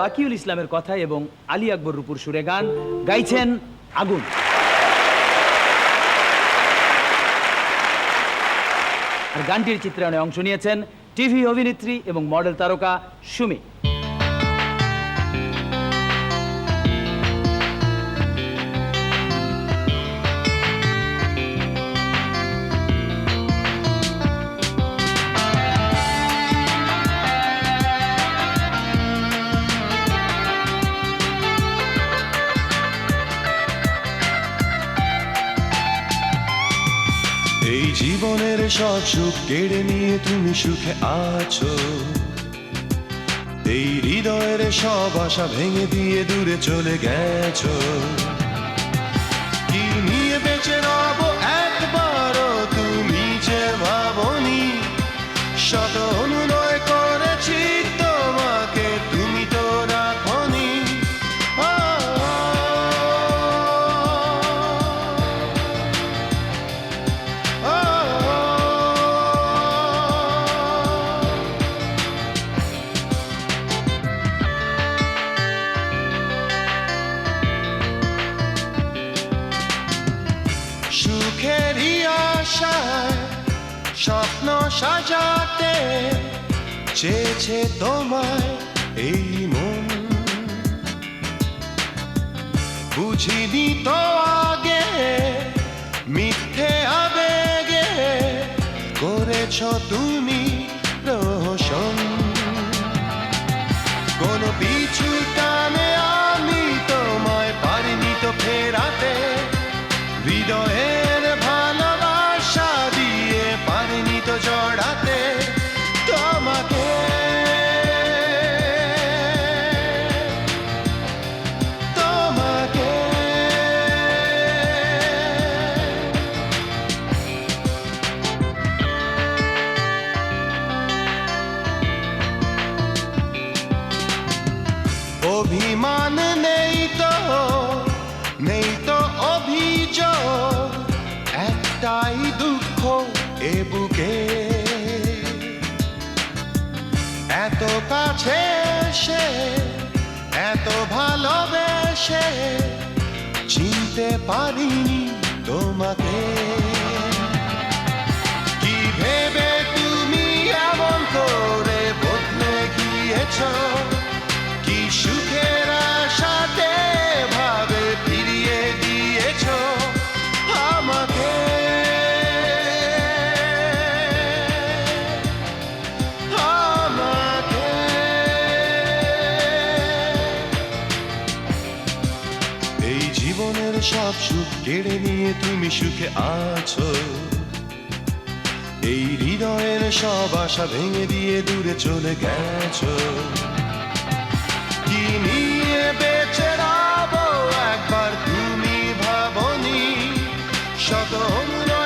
বাকিউল ইসলামের কথা এবং আলী আকবর রূপুর সুরে গান গাইছেন আগুন। আর গানটির চিত্রায়নে অংশ নিয়েছেন টিভি অভিনেত্রী এবং মডেল তারকা সুমি। এই জীবনের সব সুখ কেড়ে নিয়ে তুমি সুখে আছো। এই হৃদয়ের সব আশা ভেঙে দিয়ে দূরে চলে গেছো। সুখেরই আশায় স্বপ্ন সাজাতে চেয়েছে তোমায় এই মন। বুঝিনি তো আগে মিথ্যে আবেগে করেছ তুমি বুকে। এত কাছে সে এত ভালোবেসে চিনতে পারিনি তোমাকে। করে সব সুখ কেড়ে নিয়ে তুমি সুখে আছো। এই হৃদয়ের সব আশা ভেঙে দিয়ে দূরে চলে গেছো। কি নিয়ে বেঁচে একবার তুমি ভাবনি? শত অনুনয়